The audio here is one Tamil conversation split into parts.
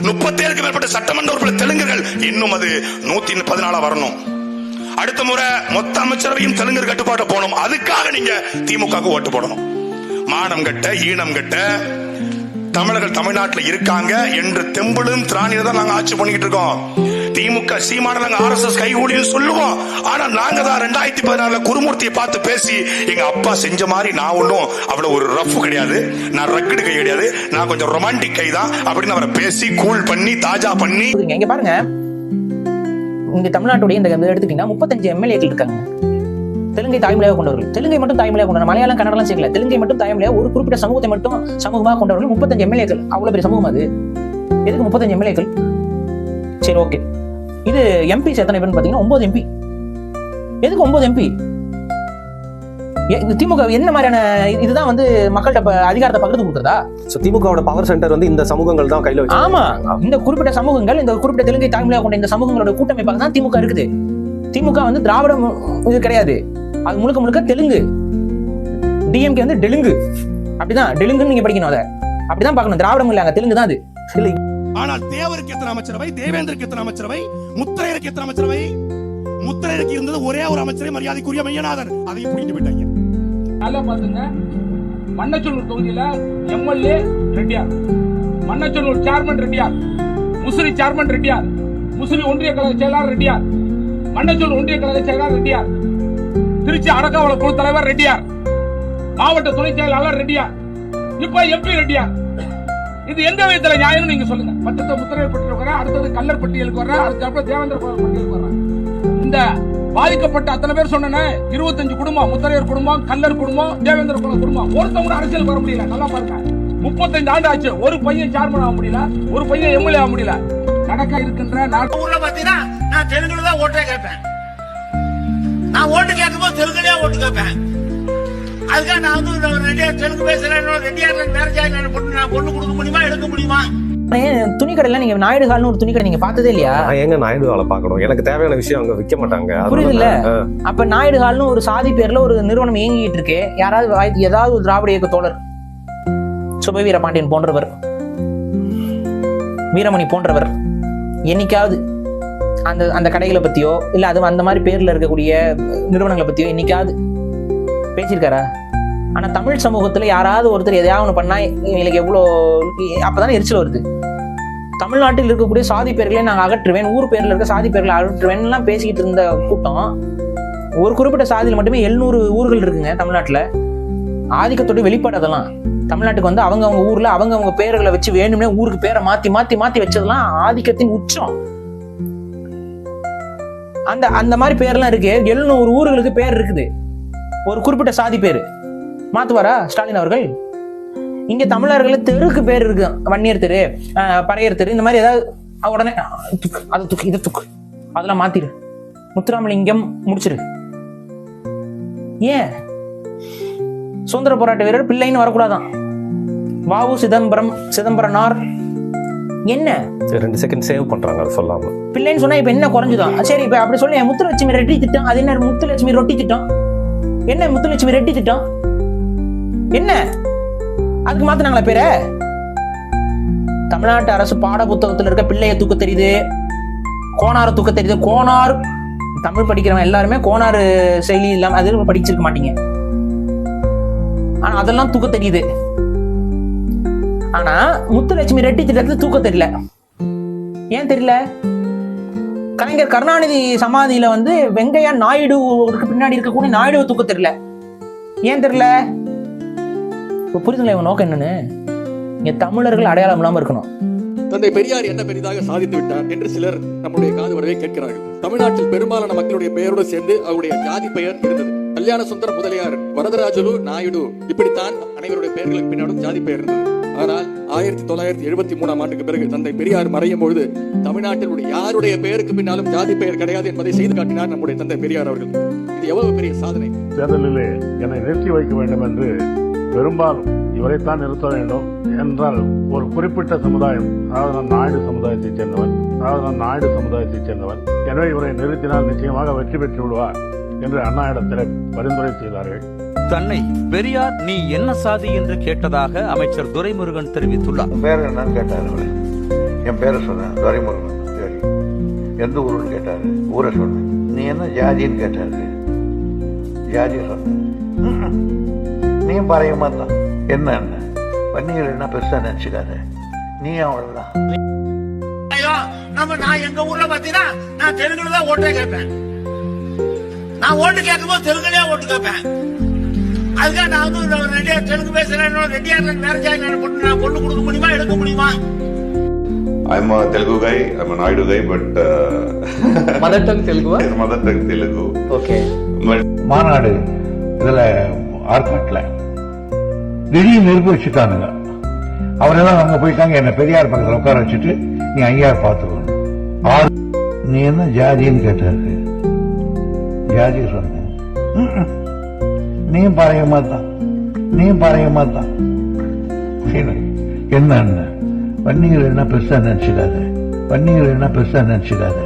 முப்பத்தேழுக்கு மேற்பட்ட சட்டமன்ற உறுப்பினர் தெலுங்குகள் இன்னும் அது நூத்தி பதினாலா வரணும். அடுத்த முறை மொத்த அமைச்சரவையும் தெலுங்கு கட்டுப்பாட்டு போகணும். அதுக்காக நீங்க திமுக ஓட்டு போடணும். மானம் கட்ட ஈனம் கட்ட தமிழர்கள் தமிழ்நாட்டில் இருக்காங்க. என்று தெம்புளும் திராணியில தான் நாங்க ஆட்சி பண்ணிக்கிட்டு இருக்கோம். திமுக சீமான நாங்க ஆர் எஸ் எஸ் கைகூடின்னு சொல்லுவோம். ஆனா நாங்க தான் ரெண்டாயிரத்தி பதினாலுல குருமூர்த்தியை பார்த்து பேசி எங்க அப்பா செஞ்ச மாதிரி நான் ஒன்றும் அவ்வளவு ஒரு ரஃப் கிடையாது. நான் ரக்கடு கை கிடையாது. நான் கொஞ்சம் ரொமான்டிக் கை தான் அப்படின்னு அவரை பேசி கூல் பண்ணி தாஜா பண்ணி. இங்க பாருங்க. இங்க தமிழ்நாட்டுடைய இந்த இந்த எடுத்துக்கிட்டீங்கன்னா முப்பத்தஞ்சு எம்எல்ஏக்கள் இருக்காங்க. தெலுங்கை தாய்மொழியாக கொண்டவர்கள். தெலுங்கை மட்டும் தாய்மொழியாக கொண்டவர் மலையாளம் கன்னடம் சேர்க்கல. தெலுங்கை மட்டும் தாய்மொழியாக ஒரு குறிப்பிட்ட சமூகத்தை மட்டும் சமூகமாக கொண்டவர்கள் முப்பத்தஞ்சு எம்எல்ஏக்கள். அவ்வளவு பெரிய சமூகம் அது. எதுக்கு முப்பத்தஞ்சு எம்எல்ஏக்கள்? சரி ஓகே இது எம்பிஸ் எத்தனை பேர்னு பாத்தீங்கன்னா ஒன்பது எம்பி எதுக்கு ஒன்பது எம்பி திமுக என்ன மாதிரியான இதுதான் வந்து மக்கள்கிட்ட அதிகாரத்தை பகிர்ந்து கொடுக்குறதா? ஸோ திமுகவோட பவர் சென்டர் வந்து இந்த சமூகங்கள் தான் கையில ஆமா. இந்த குறிப்பிட்ட சமூகங்கள் இந்த குறிப்பிட்ட தெலுங்கை தாய்மொழியாக கொண்ட இந்த சமூகங்களோட கூட்டமைப்பாக தான் திமுக இருக்குது. திமுக வந்து திராவிடம் இது கிடையாது. அது முழுக்க முழுக்க தெலுங்கு. டிஎம்கே வந்து தெலுங்கு. அப்படிதான். தெலுங்குன்னு நீங்க படிக்கணும் அதை. அப்படிதான் பார்க்கணும். திராவிடம் இல்ல அங்க தெலுங்கு தான் அது. இல்லை ஆனால் தேவருக்கு எத்தனை அமைச்சரவை? தேவேந்திரக்கு எத்தனை அமைச்சரவை? முத்திரையருக்கு எத்தனை அமைச்சரவை? முத்திரையருக்கு இருந்தது ஒரே ஒரு அமைச்சரை மரியாதைக்குரிய மையநாதன் அதையும் புரிந்து விட்டாங்க நல்லா பாத்துங்க மண்ணச்சநல்லூர் தொகுதியில MLA Reddiar. Manachanallur chairman Reddiar. Musiri chairman Reddiar. Musiri ஒன்றிய கழக செயலாளர் ரெட்டியார். மண்ணச்சநல்லூர் ஒன்றிய கழக செயலாளர் ரெட்டியார். திருச்சி அடக்காவள குழு தலைவர் ரெட்டியார். மாவட்ட துணை செயலாளர் ரெட்டியார். இப்ப எம்பி ரெட்டியார். இது எந்த விதத்துல நியாயம் நீங்க சொல்லுங்க. பட்டத்தை முத்திரையர் பட்டியலுக்கு வர அடுத்தது கல்லர் பட்டியலுக்கு வர அதுக்கப்புறம் தேவேந்திர பட்டியலுக்கு வர இந்த பாதிக்கப்பட்ட அத்தனை பேர் சொன்னேன் இருபத்தஞ்சு குடும்பம் முத்தரையர் குடும்பம் கல்லர் குடும்பம் தேவேந்திர குல குடும்பம். ஒருத்தவங்க அரசியல் வர முடியல நல்லா பாருங்க. முப்பத்தஞ்சு ஆண்டு ஆச்சு ஒரு பையன் சேர்மன் ஆக முடியல ஒரு பையன் எம்எல்ஏ ஆக முடியல. நடக்க இருக்கின்ற நாட்டு ஊர்ல பாத்தீங்கன்னா நான் தெலுங்குல தான் ஓட்டே கேட்பேன். நான் ஓட்டு கேட்கும்போது தெலுங்குலயே ஓட்டு கேட்பேன். அதுக்காக நான் வந்து ரெட்டியார் தெலுங்கு பேசுறேன் ரெட்டியார்ல மேரேஜ் ஆகி நான் பொண்ணு நான் பொண்ணு கொடுக்க முடியுமா எடுக்க முடியுமா? ஏன் துணிக்கடையில நீங்க நாயுடு ஹால்னு ஒரு துணிக்கடை நீங்க பார்த்ததே இல்லையா? நான் எங்க நாயுடு வேலை பார்க்கணும்? எனக்கு தேவையான விஷயம் அங்க விற்க மாட்டாங்க. புரியுது இல்ல அப்ப நாயுடு ஹால்னு ஒரு சாதி பேர்ல ஒரு நிறுவனம் இயங்கிட்டு இருக்கு. யாராவது ஏதாவது ஒரு திராவிட இயக்க தோழர். சுப வீரபாண்டியன் போன்றவர். வீரமணி போன்றவர். என்னைக்காவது அந்த அந்த கடைகளை பத்தியோ இல்ல அது அந்த மாதிரி பேர்ல இருக்கக்கூடிய நிறுவனங்களை பத்தியோ என்னைக்காவது பேசியிருக்காரா? ஆனால் தமிழ் சமூகத்தில் யாராவது ஒருத்தர் எதையாவது ஒன்று பண்ணால் எங்களுக்கு எவ்வளோ அப்பதானே எரிச்சல் வருது. தமிழ்நாட்டில் இருக்கக்கூடிய சாதி பேர்களை நாங்கள் அகற்றுவேன் ஊர் பேரில் இருக்க சாதி பேர்களை அகற்றுவேன்லாம் பேசிக்கிட்டு இருந்த கூட்டம் ஒரு குறிப்பிட்ட சாதியில் மட்டுமே எழுநூறு ஊர்கள் இருக்குங்க தமிழ்நாட்டில். ஆதிக்கத்தோட வெளிப்பாடு அதெல்லாம். தமிழ்நாட்டுக்கு வந்து அவங்க அவங்க அவங்கவுங்க அவங்க அவங்க பேர்களை வச்சு வேணும்னே ஊருக்கு பேரை மாற்றி மாற்றி மாற்றி வச்சதெல்லாம் ஆதிக்கத்தின் உச்சம். அந்த அந்த மாதிரி பேர்லாம் இருக்கு எழுநூறு ஊர்களுக்கு பேர் இருக்குது. ஒரு குறிப்பிட்ட சாதி பேர். மாத்துவாரா? ஸ்டாலின் அவர்கள்? இங்க தமிழர்கள் தெருக்கு பேர் இருக்கு. வன்னியர் தெரு பறையர் தெரு இந்த மாதிரி ஏதாவது உடனே துக்கு அதை துக்கு இதை துக்கு. அதெல்லாம் மாத்திரு. முத்துராமலிங்கம் முடிச்சிரு. ஏன்? சுதந்திர போராட்ட வீரர் பிள்ளைன்னு வரக்கூடாதான். வாவு சிதம்பரம் சிதம்பரனார். என்ன? ரெண்டு செகண்ட் சேவ் பண்றாங்க அதை சொல்லாம. பிள்ளைன்னு சொன்னா இப்ப என்ன குறைஞ்சுதான் சரி இப்ப அப்படி சொல்லி முத்துலட்சுமி ரெட்டி திட்டம் அது என்ன முத்துலட்சுமி ரொட்டி திட்டம்? என்ன முத்துலட்சுமி ரெட்டி திட்டம்? என்ன? அதுக்கு மாத்தினாங்களா பேர? தமிழ்நாட்டு அரசு பாட புத்தகத்துல இருக்க பிள்ளைய தூக்க தெரியுது. கோணார தூக்க தெரியுது. கோணார் தமிழ் படிக்கிறவங்க எல்லாருமே கோணார் செயலி இல்லாம அது படிச்சிருக்க மாட்டீங்க. ஆனா அதெல்லாம் தூக்க தெரியுது. ஆனா முத்துலட்சுமி ரெட்டி திட்டத்துல தூக்க தெரியல. ஏன் தெரியல? கலைஞர் கருணாநிதி சமாதியில வந்து வெங்கையா நாயுடுவுக்கு பின்னாடி இருக்கக்கூடிய நாயுடுவை தூக்க தெரியல. ஏன் தெரியல? இப்போ புரிதுங்களா இவன் நோக்கம் என்னன்னு? இங்க தமிழர்கள் அடையாளம் இல்லாம இருக்கணும். தந்தை பெரியார் என்ன பெரிதாக சாதித்து விட்டார் என்று சிலர் நம்முடைய காது வரவே கேட்கிறார்கள். தமிழ்நாட்டில் பெரும்பாலான மக்களுடைய பெயரோடு சேர்ந்து அவருடைய ஜாதி பெயர் இருந்தது. கல்யாண சுந்தர முதலியார் வரதராஜலு நாயுடு இப்படித்தான் அனைவருடைய பெயர்களுக்கு பின்னாடும் ஜாதி பெயர் இருந்தது. ஆனால் ஆயிரத்தி தொள்ளாயிரத்தி எழுபத்தி மூணாம் ஆண்டுக்கு பிறகு தந்தை பெரியார் மறையும் பொழுது தமிழ்நாட்டில் யாருடைய பெயருக்கு பின்னாலும் ஜாதி பெயர் கிடையாது என்பதை செய்து காட்டினார் நம்முடைய தந்தை பெரியார் அவர்கள். இது எவ்வளவு பெரிய சாதனை? தேர்தலிலே என்னை நிறுத்தி வைக்க வேண்டும் என்று பெரும்பாலும் இவரைத்தான் நிறுத்த வேண்டும் என்றால் ஒரு குறிப்பிட்ட சமுதாயம் அதாவது நான் நாயுடு சமுதாயத்தைச் சேர்ந்தவன் அதாவது நான் நாயுடு சமுதாயத்தைச் சேர்ந்தவன் எனவே இவரை நிறுத்தினால் நிச்சயமாக வெற்றி பெற்று விடுவார் என்று அண்ணா இடத்திலே பரிந்துரை செய்தார்கள். தன்னை பெரியார் நீ என்ன சாதி என்று கேட்டதாக அமைச்சர் துரைமுருகன் தெரிவித்துள்ளார். பேர் என்னன்னு கேட்டார் அவரு. என் பேரை சொன்னேன் துரைமுருகன். சரி. எந்த ஊருன்னு கேட்டாரு. ஊரை சொன்னேன். நீ என்ன ஜாதின்னு கேட்டாரு. ஜாதியை சொன்னேன். "ம்ம். நீயும் பறையமா தான். என்ன என்ன? பன்னீர் என்ன பெருசா நினைச்சுக்காத. நீ அவ்வளவுதான் ஐயோ நம்ம நான் எங்க ஊர்ல பாத்தீங்கன்னா நான் தெலுங்குல தான் ஓட்டே கேட்பேன். நான் ஓட்டு கேட்கும்போது தெலுங்குலயே ஓட்டு கேட்பேன். அதுக்காக நான் வந்து நான் ரெடியா தெலுங்கு பேசுறேன் ரெடியா மேரேஜ் ஆகி நான் பொண்ணு நான் பொண்ணு கொடுக்க முடியுமா எடுக்க முடியுமா? I'm a Telugu guy. I'm a Naidu guy, but uh, mother tongue Telugu. Okay But மாநாடு இதுல ஆர்ப்பாட்டில் திடீர்னு நெருப்பு வச்சுட்டானுங்க. அவரெல்லாம் அங்க போயிட்டாங்க என்ன பெரியார் பக்கத்துல உட்கார வச்சுட்டு நீ ஐயா பாத்துக்கணும் ஆறு நீ என்ன ஜாதின்னு கேட்டாரு. ஜாதி சொன்னேன் "ம்ம். நீயும் பாறையமா தான் நீயும் பாறையமா தான் சரி. என்ன என்ன பன்னீர் என்ன பெருசா நினைச்சுக்காத பன்னீர் என்ன பெருசா நினைச்சுக்காத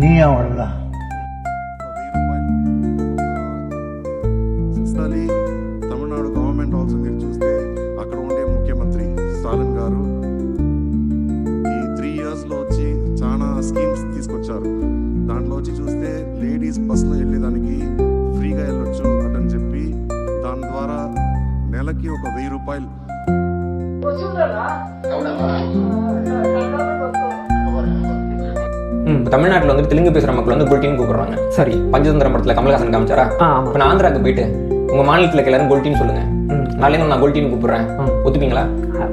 நீ அவ்வளவுதான் సిస్టర్లీ తమిళనాడు గవర్నమెంట్ ఆల్సో మీరు చూస్తే అక్కడ ఉండే ముఖ్యమంత్రి స్టాలిన్ గారు ఈ త్రీ ఇయర్స్లో వచ్చి చాలా స్కీమ్స్ తీసుకొచ్చారు దాంట్లో వచ్చి చూస్తే లేడీస్ బస్సులో వెళ్ళేదానికి ఫ్రీగా వెళ్ళొచ్చు అటని చెప్పి దాని ద్వారా నెలకి ఒక వెయ్యి రూపాయలు ம் தமிழ்நாட்டில் வந்துட்டு தெலுங்கு பேசுற மக்கள் வந்து புல்டின்னு கூப்பிடுறாங்க சரி பஞ்சதந்திர படத்துல கமலஹாசன் காமிச்சாரா இப்போ நான் ஆந்திராக்கு போயிட்டு உங்க மாநிலத்தில் இருக்க எல்லாரும் கோல்டின்னு சொல்லுங்க நாளைக்கு நான் கோல்டின்னு கூப்பிடுறேன் ஒத்துப்பீங்களா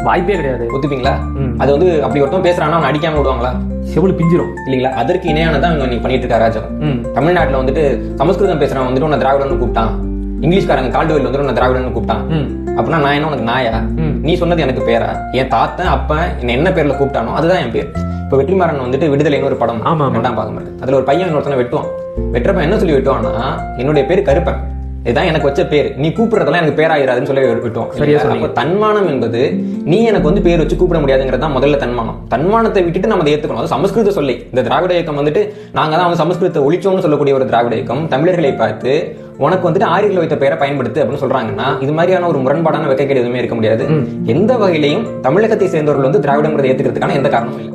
வாய்ப்பே கிடையாது ஒத்துப்பீங்களா அது வந்து அப்படி ஒருத்தன் பேசுறான்னா அவன் அடிக்காம விடுவாங்களா செவிலு பிஞ்சிரும் இல்லைங்களா அதற்கு இணையானதான் இவங்க நீ பண்ணிட்டு இருக்க அராஜகம் தமிழ்நாட்டுல வந்துட்டு சமஸ்கிருதம் பேசுறவன் வந்துட்டு உன்னை திராவிடன்னு கூப்பிட்டான் இங்கிலீஷ்காரங்க கால்டுவெல் வந்துட்டு உன்னை திராவிடன்னு கூப்பிட்டான். அப்படின்னா நான் என்ன உனக்கு நாயா? நீ சொன்னது எனக்கு பேரா? என் தாத்தன் அப்பன் என்ன என்ன பேர்ல கூப்பிட்டானோ அதுதான் என் பேர். இப்ப வெற்றிமாறன் வந்துட்டு விடுதலைன்னு ஒரு படம் ரெண்டாம் பாகம் இருக்கு அதுல ஒரு பையன் இன்னொருத்தனை வெட்டுவான். வெட்டுறப்ப என்ன சொல்லி வெட்டுவான்னா என்னுடைய பேர் கருப்பன். இதுதான் எனக்கு வச்ச பேர். நீ கூப்பிடுறதெல்லாம் எனக்கு பேராயிராதுன்னு சொல்லி விட்டோம். சரியா அப்ப தன்மானம் என்பது நீ எனக்கு வந்து பேர் வச்சு கூப்பிட முடியாதுங்கிறது தான் முதல்ல தன்மானம். தன்மானத்தை விட்டுட்டு நம்ம அதை ஏத்துக்கணும். அது சமஸ்கிருத சொல்லி. இந்த திராவிட இயக்கம் வந்துட்டு நாங்க தான் வந்து சமஸ்கிருதத்தை ஒழிச்சோம்னு சொல்லக்கூடிய ஒரு திராவிட இயக்கம். தமிழர்களை பார்த்து உனக்கு வந்துட்டு ஆரியர்கள் வைத்த பெயரை பயன்படுத்து அப்படின்னு சொல்றாங்கன்னா இது மாதிரியான ஒரு முரண்பாடான வெக்கைக்கேடு எதுவுமே இருக்க முடியாது. எந்த வகையிலையும் தமிழகத்தை சேர்ந்தவர்கள் வந்து திராவிடங்கிறத ஏத்துக்கிறதுக்கான எந்த காரணமும் இல்லை.